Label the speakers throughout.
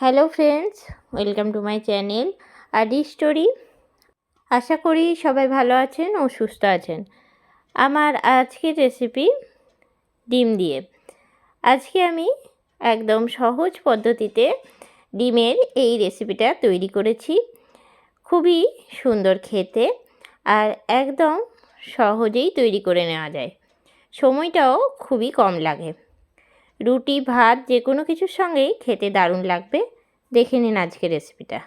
Speaker 1: Hello friends welcome to my channel Adi story আশা করি সবাই ভালো আছেন ও সুস্থ আছেন। আমার আজকের রেসিপি ডিম দিয়ে। আজকে আমি একদম সহজ পদ্ধতিতে ডিমের এই রেসিপিটা তৈরি করেছি। খুবই সুন্দর খেতে আর একদম সহজেই তৈরি করে নেওয়া যায়। সময়টাও খুবই কম লাগে। রুটি, ভাত, যে কোনো কিছুর সঙ্গেই খেতে দারুণ লাগবে। দেখে নিন আজকের রেসিপিটা।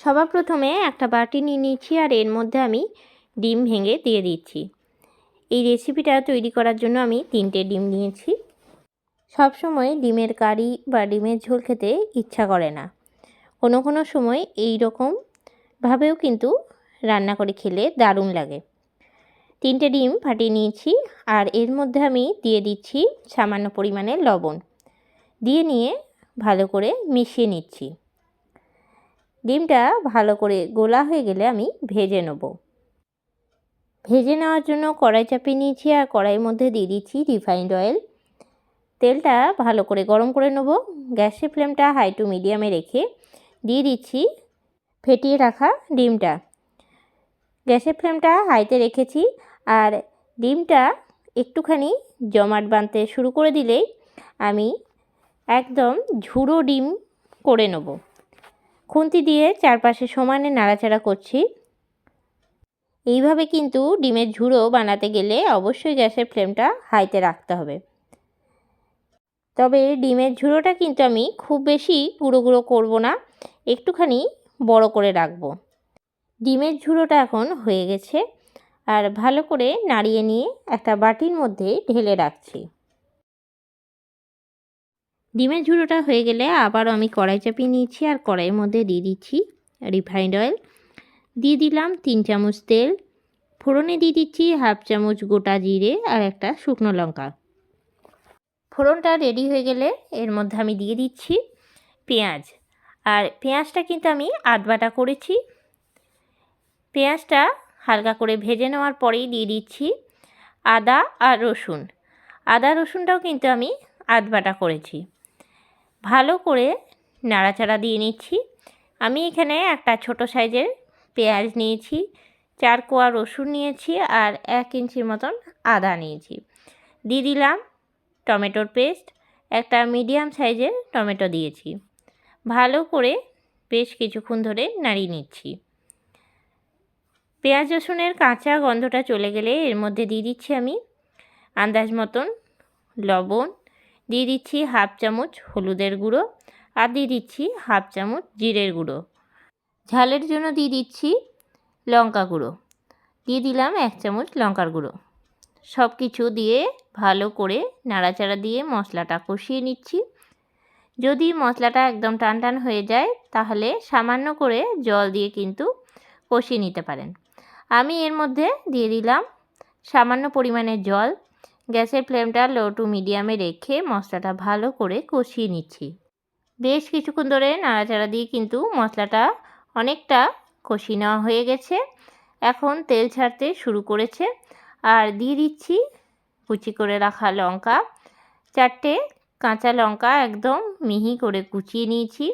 Speaker 1: সবার প্রথমে একটা বাটি নিয়ে নিয়েছি আর এর মধ্যে আমি ডিম ভেঙে দিয়ে দিচ্ছি। এই রেসিপিটা তৈরি করার জন্য আমি তিনটে ডিম নিয়েছি। সবসময় ডিমের কারি বা ডিমের ঝোল খেতে ইচ্ছা করে না। কোনো কোনো সময় এই রকমভাবেও কিন্তু রান্না করে খেলে দারুণ লাগে। তিনটে ডিম ফাটিয়ে নিয়েছি আর এর মধ্যে আমি দিয়ে দিচ্ছি সামান্য পরিমাণে লবণ। দিয়ে নিয়ে ভালো করে মিশিয়ে নিচ্ছি। ডিমটা ভালো করে গোলা হয়ে গেলে আমি ভেজে নেব। ভেজে নেওয়ার জন্য কড়াই চাপিয়ে নিয়েছি আর কড়াইয়ের মধ্যে দিয়ে দিচ্ছি রিফাইন্ড অয়েল। তেলটা ভালো করে গরম করে নেব। গ্যাসের ফ্লেমটা হাই টু মিডিয়ামে রেখে দিয়ে দিচ্ছি ফেটিয়ে রাখা ডিমটা। গ্যাসের ফ্লেমটা হাইতে রেখেছি আর ডিমটা একটুখানি জমাট বাঁধতে শুরু করে দিলেই আমি একদম ঝুড়ো ডিম করে নেব। খুন্তি দিয়ে চারপাশে সমানে নাড়াচাড়া করছি। এইভাবে কিন্তু ডিমের ঝুড়ো বানাতে গেলে অবশ্যই গ্যাসের ফ্লেমটা হাইতে রাখতে হবে। তবে ডিমের ঝুড়োটা কিন্তু আমি খুব বেশি গুঁড়ো গুঁড়ো করব না, একটুখানি বড় করে রাখব। ডিমের ঝুড়োটা এখন হয়ে গেছে। আর ভালো করে নাড়িয়ে নিয়ে একটা বাটির মধ্যে ঢেলে রাখছি। ডিমের ঝুড়োটা হয়ে গেলে আবারও আমি কড়াই চাপিয়ে নিয়েছি আর কড়াইয়ের মধ্যে দিয়ে দিচ্ছি রিফাইন্ড অয়েল। দিয়ে দিলাম তিন চামচ তেল, ফোড়নে দিয়ে দিচ্ছি হাফ চামচ গোটা জিরে আর একটা শুকনো লঙ্কা। ফোড়নটা রেডি হয়ে গেলে এর মধ্যে আমি দিয়ে দিচ্ছি পেঁয়াজ। আর পেঁয়াজটা কিন্তু আমি আধবাটা করেছি। পেঁয়াজটা হালকা করে ভেজে নেওয়ার পরেই দিয়ে দিচ্ছি আদা আর রসুন। আদা, রসুনটাও কিন্তু আমি আধবাটা করেছি। ভালো করে নাড়াচাড়া দিয়ে নিচ্ছি। আমি এখানে একটা ছোট সাইজের পেঁয়াজ নিয়েছি, চার কোয়া রসুন নিয়েছি আর এক ইঞ্চির মতন আদা নিয়েছি। দিয়ে দিলাম টমেটোর পেস্ট, একটা মিডিয়াম সাইজের টমেটো দিয়েছি। ভালো করে বেশ কিছুক্ষণ ধরে নাড়িয়ে নিচ্ছি। পেঁয়াজ রসুনের কাঁচা গন্ধটা চলে গেলে এর মধ্যে দিয়ে দিচ্ছি আমি আন্দাজ মতন লবণ, দিয়ে দিচ্ছি হাফ চামচ হলুদের গুঁড়ো আর দিয়ে দিচ্ছি হাফ চামচ জিরের গুঁড়ো। ঝালের জন্য দিয়ে দিচ্ছি লঙ্কা গুঁড়ো। দিয়ে দিলাম এক চামচ লঙ্কার গুঁড়ো। সব কিছু দিয়ে ভালো করে নাড়াচাড়া দিয়ে মশলাটা কষিয়ে নিচ্ছি। যদি মশলাটা একদম টান টান হয়ে যায় তাহলে সামান্য করে জল দিয়ে কিন্তু কষিয়ে নিতে পারেন। আমি এর মধ্যে দিয়ে দিলাম সামান্য পরিমাণে জল। গ্যাসের ফ্লেমটা লো টু মিডিয়ামে রেখে মশলাটা ভালো করে কষিয়ে নিচ্ছি। বেশ কিছুক্ষণ ধরে নাড়াচাড়া দিয়ে কিন্তু মশলাটা অনেকটা কষিয়ে নেওয়া হয়ে গেছে। এখন তেল ছাড়তে শুরু করেছে। আর দিয়ে দিচ্ছি কুচি করে রাখা লঙ্কা। চারটে কাঁচা লঙ্কা একদম মিহি করে কুচিয়ে নিয়েছি।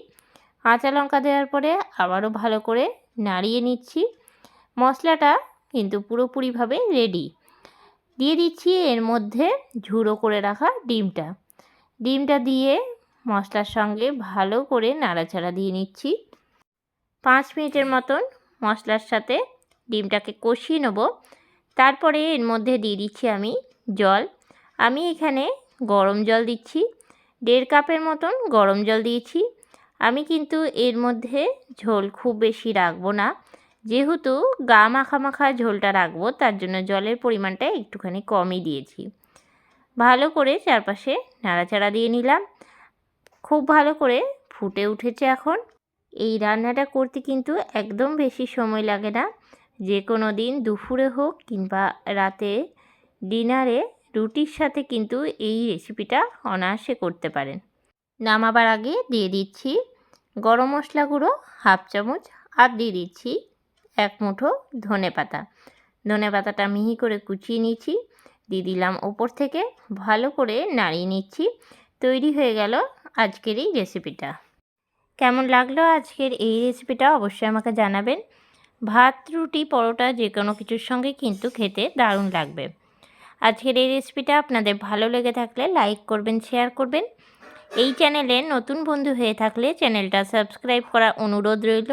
Speaker 1: কাঁচা লঙ্কা দেওয়ার পরে আবারও ভালো করে নাড়িয়ে নিচ্ছি। মশলাটা কিন্তু পুরোপুরিভাবে রেডি দিয়ে দিচ্ছি এর মধ্যে ঝুড়ো করে রাখা ডিমটা। ডিমটা দিয়ে মশলার সঙ্গে ভালো করে নাড়াচাড়া দিয়ে নিচ্ছি। পাঁচ মিনিটের মতন মশলার সাথে ডিমটাকে কষিয়ে নেব। তারপরে এর মধ্যে দিয়ে দিচ্ছি আমি জল। আমি এখানে গরম জল দিচ্ছি। দেড় কাপের মতন গরম জল দিয়েছি। আমি কিন্তু এর মধ্যে ঝোল খুব বেশি রাখব না। যেহেতু গা মাখা মাখা ঝোলটা রাখব, তার জন্য জলের পরিমাণটা একটুখানি কমই দিয়েছি। ভালো করে চারপাশে নাড়াচাড়া দিয়ে নিলাম। খুব ভালো করে ফুটে উঠেছে এখন। এই রান্নাটা করতে কিন্তু একদম বেশি সময় লাগে না। যে কোনো দিন দুপুরে হোক কিংবা রাতে ডিনারে রুটির সাথে কিন্তু এই রেসিপিটা অনায়াসে করতে পারেন। নামাবার আগে দিয়ে দিচ্ছি গরম মশলা গুঁড়ো হাফ চামচ, আর দিয়ে দিচ্ছি এক মুঠো ধনে পাতা। ধনে পাতাটা মিহি করে কুচিয়ে নিচ্ছি দিয়ে দিলাম ওপর থেকে ভালো করে নাড়িয়ে নিচ্ছি। তৈরি হয়ে গেল আজকের এই রেসিপিটা। কেমন লাগল আজকের এই রেসিপিটা অবশ্যই আমাকে জানাবেন। ভাত, রুটি, পরোটা যে কোনো কিছুর সঙ্গে কিন্তু খেতে দারুণ লাগবে। আজকের এই রেসিপিটা আপনাদের ভালো লেগে থাকলে লাইক করবেন, শেয়ার করবেন। এই চ্যানেলে নতুন বন্ধু হয়ে থাকলে চ্যানেলটা সাবস্ক্রাইব করা অনুরোধ রইল।